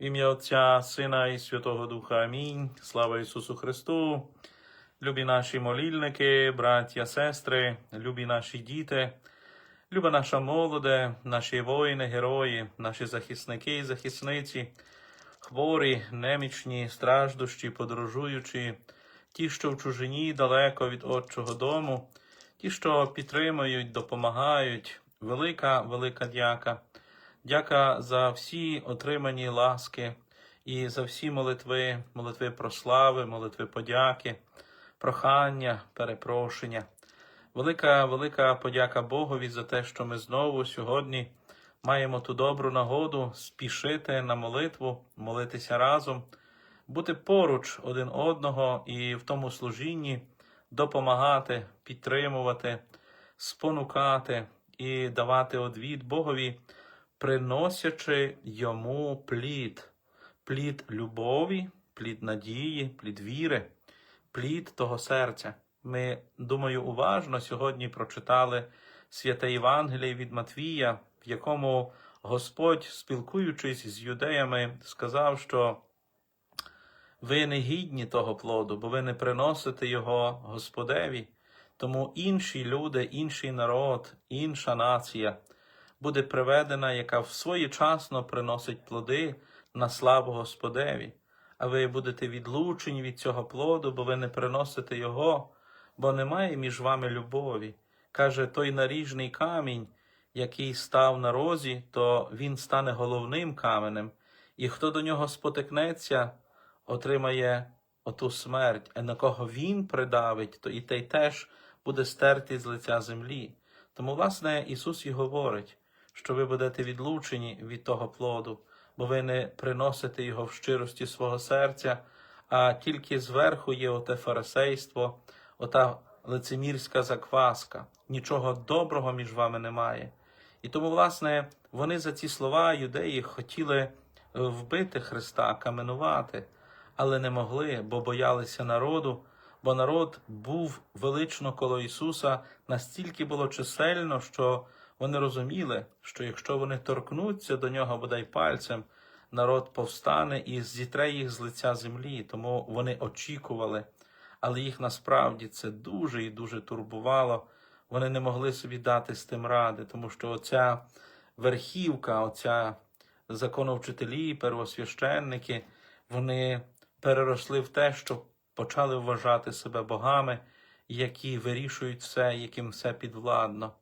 Ім'я Отця, Сина і Святого Духа. Амінь. Слава Ісусу Христу. Любі наші молільники, браття, сестри, любі наші діти, люба наша молоде, наші воїни, герої, наші захисники і захисниці, хворі, немічні, страждущі, подорожуючі, ті, що в чужині далеко від Отчого дому, ті, що підтримують, допомагають. Велика, велика дяка. Дяка за всі отримані ласки і за всі молитви, молитви прослави, молитви подяки, прохання, перепрошення. Велика, велика подяка Богові за те, що ми знову сьогодні маємо ту добру нагоду спішити на молитву, молитися разом, бути поруч один одного і в тому служінні допомагати, підтримувати, спонукати і давати одвід Богові приносячи йому плід, плід любові, плід надії, плід віри, плід того серця. Ми, думаю, уважно сьогодні прочитали святе Євангеліє від Матвія, в якому Господь, спілкуючись з юдеями, сказав, що ви не гідні того плоду, бо ви не приносите його Господеві. Тому інші люди, інший народ, інша нація буде приведена, яка своєчасно приносить плоди на славу Господеві, а ви будете відлучені від цього плоду, бо ви не приносите його, бо немає між вами любові. Каже той наріжний камінь, який став на розі, то він стане головним каменем, і хто до нього спотикнеться, отримає оту смерть, а на кого він придавить, то і той теж буде стертий з лиця землі. Тому, власне, Ісус і говорить, що ви будете відлучені від того плоду, бо ви не приносите його в щирості свого серця, а тільки зверху є оте фарисейство, ота лицемірська закваска. Нічого доброго між вами немає. І тому, власне, вони за ці слова юдеї хотіли е, вбити Христа, каменувати, але не могли, бо боялися народу, бо народ був велично коло Ісуса, настільки було чисельно, що вони розуміли, що якщо вони торкнуться до нього бодай пальцем, народ повстане і зітре їх з лиця землі, тому вони очікували, але їх насправді це дуже і дуже турбувало. Вони не могли собі дати з тим ради, тому що оця верхівка, оця законовчителі, первосвященники, вони переросли в те, що почали вважати себе богами, які вирішують все, яким все підвладно.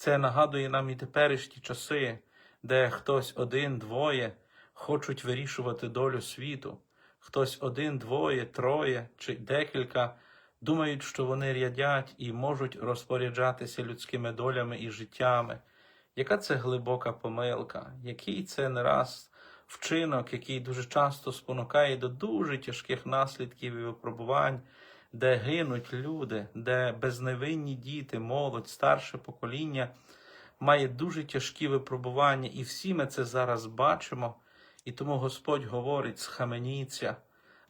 Це нагадує нам і теперішні часи, де хтось один-двоє хочуть вирішувати долю світу, хтось один, двоє, троє чи декілька думають, що вони рядять і можуть розпоряджатися людськими долями і життями. Яка це глибока помилка, який це не раз вчинок, який дуже часто спонукає до дуже тяжких наслідків і випробувань, де гинуть люди, де безневинні діти, молодь, старше покоління має дуже тяжкі випробування, і всі ми це зараз бачимо. І тому Господь говорить: схаменіться,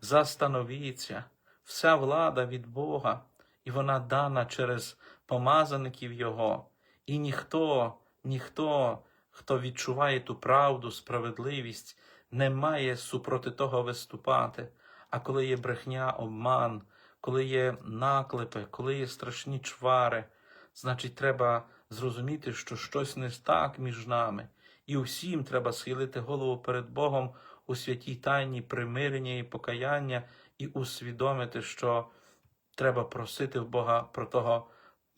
застановіться, вся влада від Бога, і вона дана через помазаників Його. І ніхто, ніхто, хто відчуває ту правду, справедливість, не має супроти того виступати. А коли є брехня, обман, коли є наклепи, коли є страшні чвари, значить, треба зрозуміти, що щось не так між нами, і усім треба схилити голову перед Богом у святій тайні примирення і покаяння, і усвідомити, що треба просити в Бога про того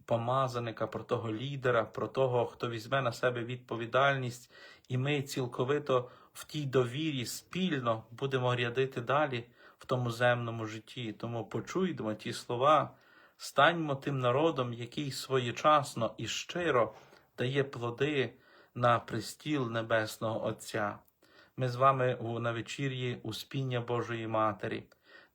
помазаника, про того лідера, про того, хто візьме на себе відповідальність, і ми цілковито в тій довірі спільно будемо рядити далі в тому земному житті. Тому почуймо ті слова, станьмо тим народом, який своєчасно і щиро дає плоди на престіл Небесного Отця. Ми з вами на вечір'ї Успіння Божої Матері.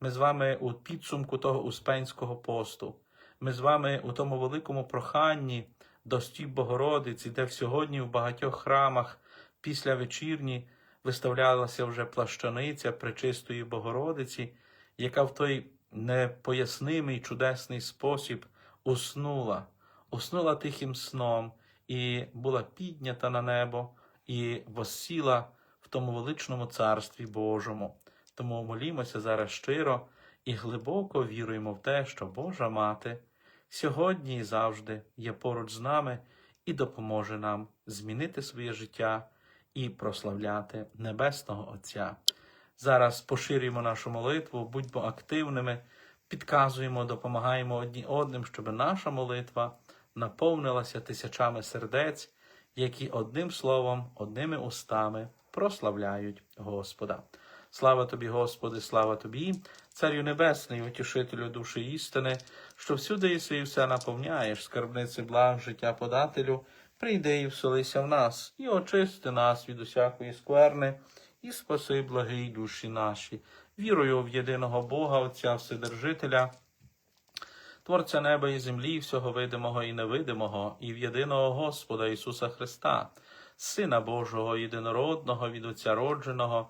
Ми з вами у підсумку того Успенського посту. Ми з вами у тому великому проханні до стіп Богородиці, де сьогодні в багатьох храмах після вечірні виставлялася вже плащаниця Пречистої Богородиці, яка в той непояснимий чудесний спосіб уснула, уснула тихим сном і була піднята на небо і воссіла в тому величному царстві Божому. Тому молімося зараз щиро і глибоко віруємо в те, що Божа Мати сьогодні і завжди є поруч з нами і допоможе нам змінити своє життя і прославляти Небесного Отця. Зараз поширюємо нашу молитву, будьмо активними, підказуємо, допомагаємо одні одним, щоб наша молитва наповнилася тисячами сердець, які одним словом, одними устами прославляють Господа. Слава тобі, Господи, слава тобі, Царю Небесний, утішителю душі істини, що всюди єси і все наповняєш, скарбниці благ, життя подателю, прийди і вселися в нас, і очисти нас від усякої скверни, і спаси благий душі наші, вірою в єдиного Бога, Отця Вседержителя, Творця неба і землі, всього видимого і невидимого, і в єдиного Господа Ісуса Христа, Сина Божого, єдинородного, від Отця родженого,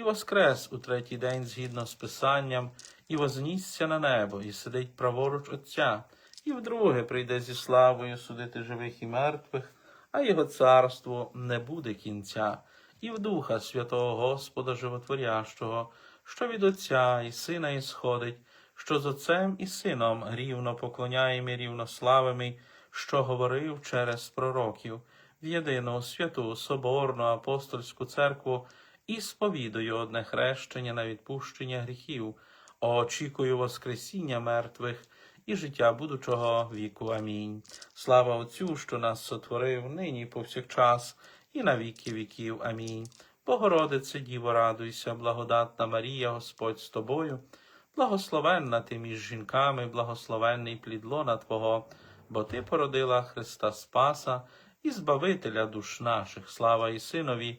і воскрес у третій день згідно з Писанням, і вознісся на небо, і сидить праворуч Отця, і вдруге прийде зі славою судити живих і мертвих, а його царству не буде кінця, і в Духа Святого Господа Животворящого, що від Отця і Сина ісходить, що з Отцем і Сином рівно поклоняємо і рівно славимо, що говорив через пророків, в єдину святу Соборну апостольську церкву і сповідую одне хрещення на відпущення гріхів, очікую Воскресіння мертвих і життя будучого віку. Амінь. Слава Отцю, що нас сотворив нині повсякчас, і на віки віків. Амінь. Богородице, Діво, радуйся, благодатна Марія, Господь з тобою, благословенна ти між жінками, благословенний плід лона Твого, бо Ти породила Христа Спаса і Збавителя душ наших, слава і Синові,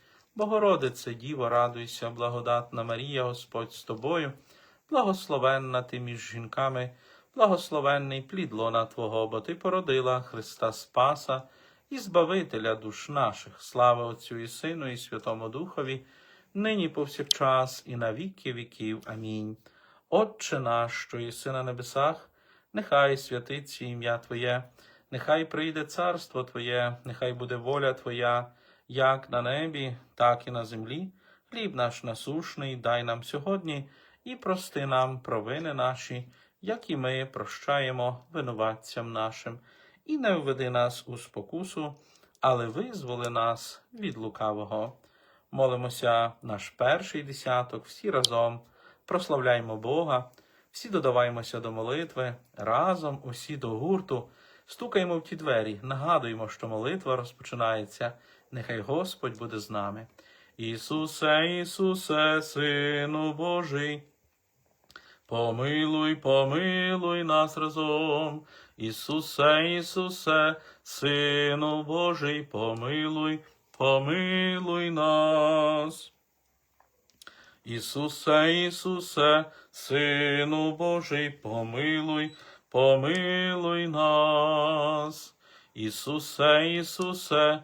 Богородице, Діво, радуйся, благодатна Марія, Господь з тобою, благословенна ти між жінками, благословенний плід лона Твого, бо Ти породила Христа Спаса і Збавителя душ наших. Слава Отцю і Сину, і Святому Духові, нині повсякчас, і на віки віків. Амінь. Отче наш, що єси на небесах, нехай святиться ім'я Твоє, нехай прийде царство Твоє, нехай буде воля Твоя, як на небі, так і на землі. Хліб наш насушний, дай нам сьогодні і прости нам провини наші, як і ми прощаємо винуватцям нашим, і не введи нас у спокусу, але визволи нас від лукавого. Молимося наш перший десяток, всі разом прославляємо Бога, всі додаваємося до молитви, разом усі до гурту, стукаємо в ті двері, нагадуємо, що молитва розпочинається. Нехай Господь буде з нами. Ісусе, Ісусе, Сину Божий, помилуй, помилуй нас разом. Ісусе, Ісусе, Сину Божий, помилуй, помилуй нас. Ісусе, Ісусе, Сину Божий, помилуй, помилуй нас. Ісусе, Ісусе,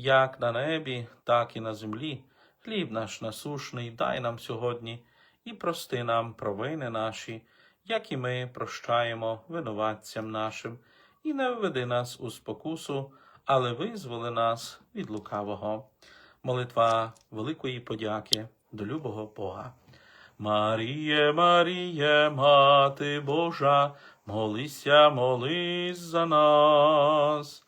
як на небі, так і на землі. Хліб наш насушний, дай нам сьогодні і прости нам провини наші, як і ми прощаємо винуватцям нашим, і не введи нас у спокусу, але визволи нас від лукавого. Молитва великої подяки до любого Бога. Маріє, Маріє, Мати Божа, молися, молись за нас.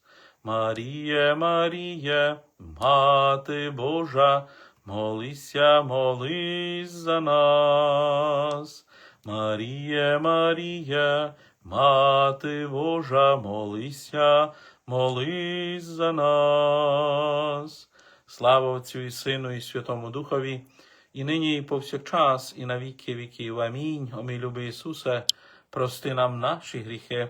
Маріє, Маріє, Мати Божа, молися, молись за нас. Маріє, Маріє, Мати Божа, молися, молись за нас. Слава Отцю і Сину, і Святому Духові, і нині, і повсякчас, і на віки віків. Амінь. О любий Ісусе, прости нам наші гріхи,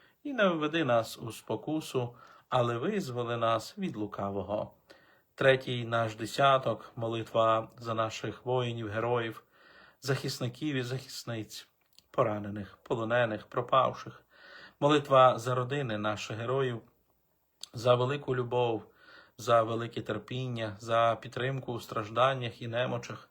і не введи нас у спокусу, але визволи нас від лукавого. Третій наш десяток, молитва за наших воїнів, героїв, захисників і захисниць, поранених, полонених, пропавших, молитва за родини наших героїв, за велику любов, за велике терпіння, за підтримку у стражданнях і немочах,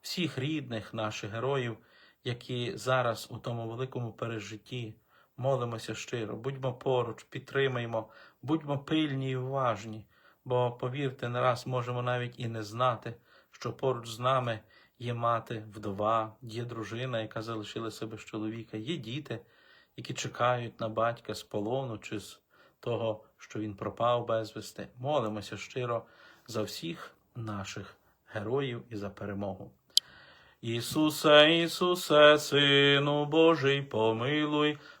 всіх рідних наших героїв, які зараз у тому великому пережитті. Молимося щиро, будьмо поруч, підтримаймо, будьмо пильні і уважні, бо, повірте, не раз можемо навіть і не знати, що поруч з нами є мати, вдова, є дружина, яка залишилася без чоловіка, є діти, які чекають на батька з полону чи з того, що він пропав безвісти. Молимося щиро за всіх наших героїв і за перемогу. Ісусе, Ісусе, Сину Божий, помилуй,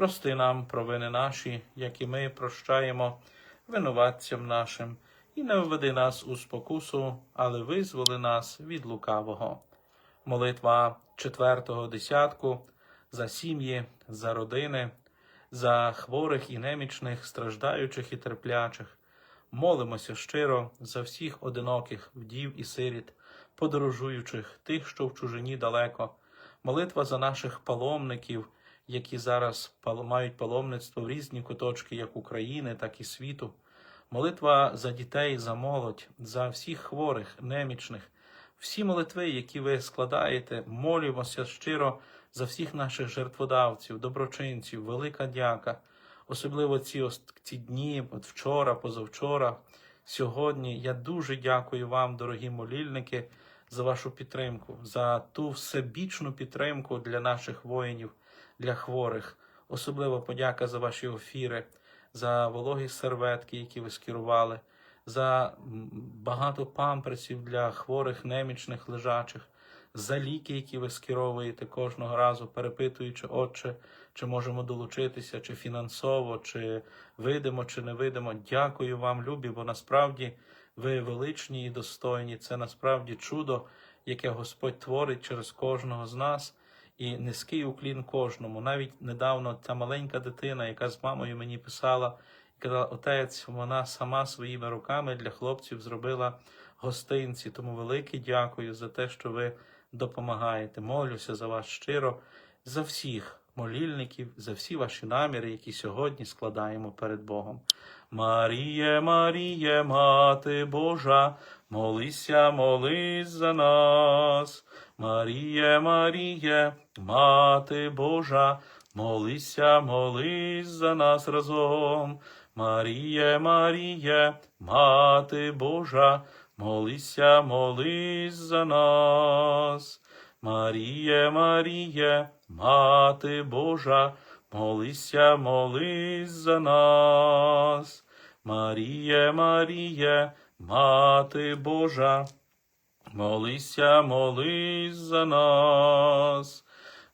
Прости нам провини наші, як і ми прощаємо винуватцям нашим, і не введи нас у спокусу, але визволи нас від лукавого. Молитва четвертого десятку за сім'ї, за родини, за хворих і немічних, страждаючих і терплячих. Молимося щиро за всіх одиноких вдів і сиріт, подорожуючих, тих, що в чужині далеко. Молитва за наших паломників, які зараз мають паломництво в різні куточки як України, так і світу. Молитва за дітей, за молодь, за всіх хворих, немічних. Всі молитви, які ви складаєте, молімося щиро за всіх наших жертводавців, доброчинців, велика дяка. Особливо ці, ці дні, от вчора, позавчора, сьогодні. Я дуже дякую вам, дорогі молільники, за вашу підтримку, за ту всебічну підтримку для наших воїнів, для хворих. Особливо подяка за ваші офіри, за вологі серветки, які ви скерували, за багато памперсів для хворих, немічних, лежачих, за ліки, які ви скеровуєте кожного разу, перепитуючи, отче, чи можемо долучитися, чи фінансово, чи видимо, чи не видимо. Дякую вам, любі, бо насправді ви величні і достойні. Це насправді чудо, яке Господь творить через кожного з нас. І низький уклін кожному. Навіть недавно ця маленька дитина, яка з мамою мені писала, і казала, отець, вона сама своїми руками для хлопців зробила гостинці. Тому велике дякую за те, що ви допомагаєте. Молюся за вас щиро, за всіх молільників, за всі ваші наміри, які сьогодні складаємо перед Богом. Маріє, Маріє, Мати Божа, молися, молись за нас. Маріє, Маріє, Мати Божа, молися, молись за нас разом. Маріє, Маріє, Мати Божа, молися, молись за нас. Маріє, Маріє, Мати Божа, молися, молись за нас. Маріє, Маріє, Мати Божа, молися, молись за нас.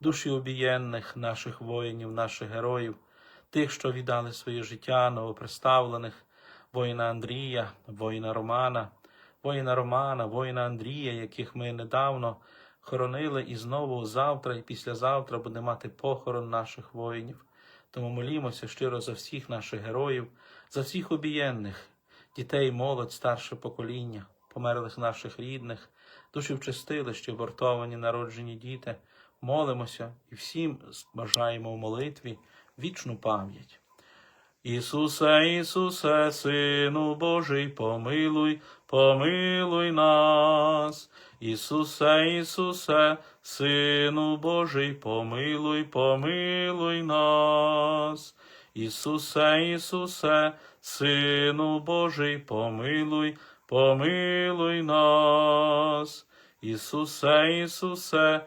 душі обієнних наших воїнів, наших героїв, тих, що віддали своє життя, новоприставлених, воїна Андрія, воїна Романа, воїна Романа, воїна Андрія, яких ми недавно хоронили, і знову завтра і післязавтра буде мати похорон наших воїнів. Тому молімося щиро за всіх наших героїв, за всіх обієнних, дітей, молодь, старше покоління, померлих наших рідних, душі в чистилищі, вартовані, народжені діти. Молимося і всім бажаємо в молитві вічну пам'ять. Ісусе, Ісусе, Сину Божий, помилуй, помилуй нас. Ісусе, Ісусе, Сину Божий, помилуй, помилуй нас. Ісусе, Ісусе, Сину Божий, помилуй, помилуй нас. Ісусе, Ісусе,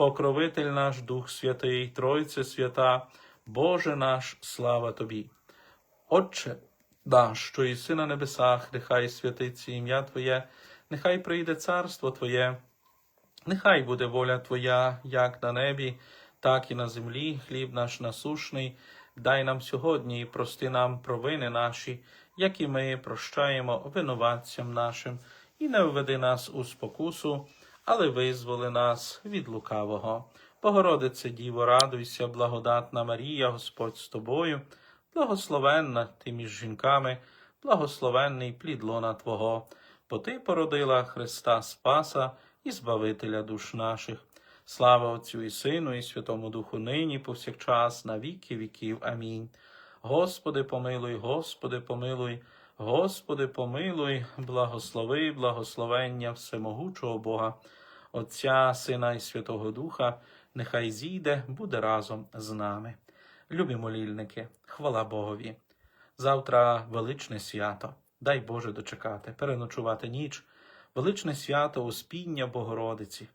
покровитель наш Дух Святий, Тройце свята, Боже наш, слава Тобі. Отче наш, що єси на небесах, нехай святиться ім'я Твоє, нехай прийде царство Твоє, нехай буде воля Твоя, як на небі, так і на землі, хліб наш насушний, дай нам сьогодні і прости нам провини наші, як і ми прощаємо винуватцям нашим, і не введи нас у спокусу, але визволи нас від лукавого. Богородице Діво, радуйся, благодатна Марія, Господь з тобою, благословенна ти між жінками, благословенний плід лона Твого, бо ти породила Христа Спаса і Збавителя душ наших. Слава Отцю і Сину, і Святому Духу нині, повсякчас, на віки віків. Амінь. Господи, помилуй, Господи, помилуй, Господи, помилуй, благослови, благословення всемогучого Бога, Отця, Сина і Святого Духа, нехай зійде, буде разом з нами. Любі молільники, хвала Богові. Завтра величне свято. Дай Боже дочекати, переночувати ніч, величне свято Успіння Богородиці,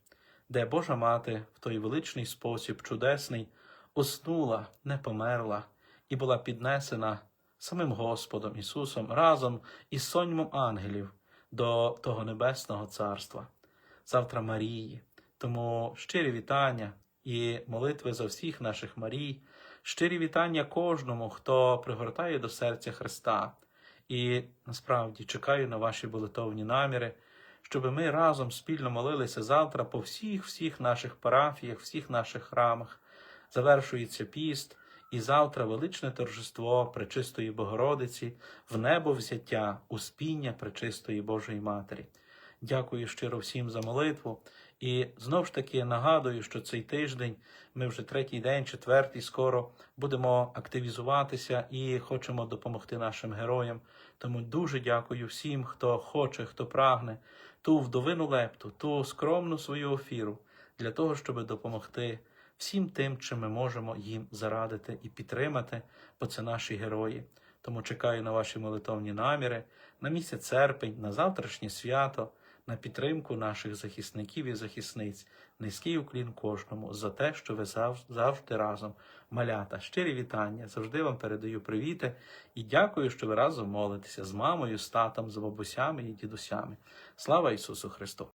де Божа Мати в той величний спосіб чудесний уснула, не померла і була піднесена самим Господом Ісусом разом із соньмом ангелів до того Небесного Царства. Завтра Марії. Тому щирі вітання і молитви за всіх наших Марій, щирі вітання кожному, хто пригортає до серця Христа. І насправді чекаю на ваші молитовні наміри, щоб ми разом спільно молилися завтра по всіх всіх наших парафіях, всіх наших храмах. Завершується піст, і завтра величне торжество Пречистої Богородиці, в небо взяття, успіння Пречистої Божої Матері. Дякую щиро всім за молитву. І знов ж таки нагадую, що цей тиждень ми вже третій день, четвертий, скоро будемо активізуватися і хочемо допомогти нашим героям. Тому дуже дякую всім, хто хоче, хто прагне ту вдовину лепту, ту скромну свою офіру для того, щоб допомогти всім тим, чим ми можемо їм зарадити і підтримати, бо це наші герої. Тому чекаю на ваші молитовні наміри, на місяць серпень, на завтрашнє свято, на підтримку наших захисників і захисниць. Низький уклін кожному за те, що ви завжди разом. Малята, щирі вітання. Завжди вам передаю привіти і дякую, що ви разом молитеся з мамою, з татом, з бабусями і дідусями. Слава Ісусу Христу!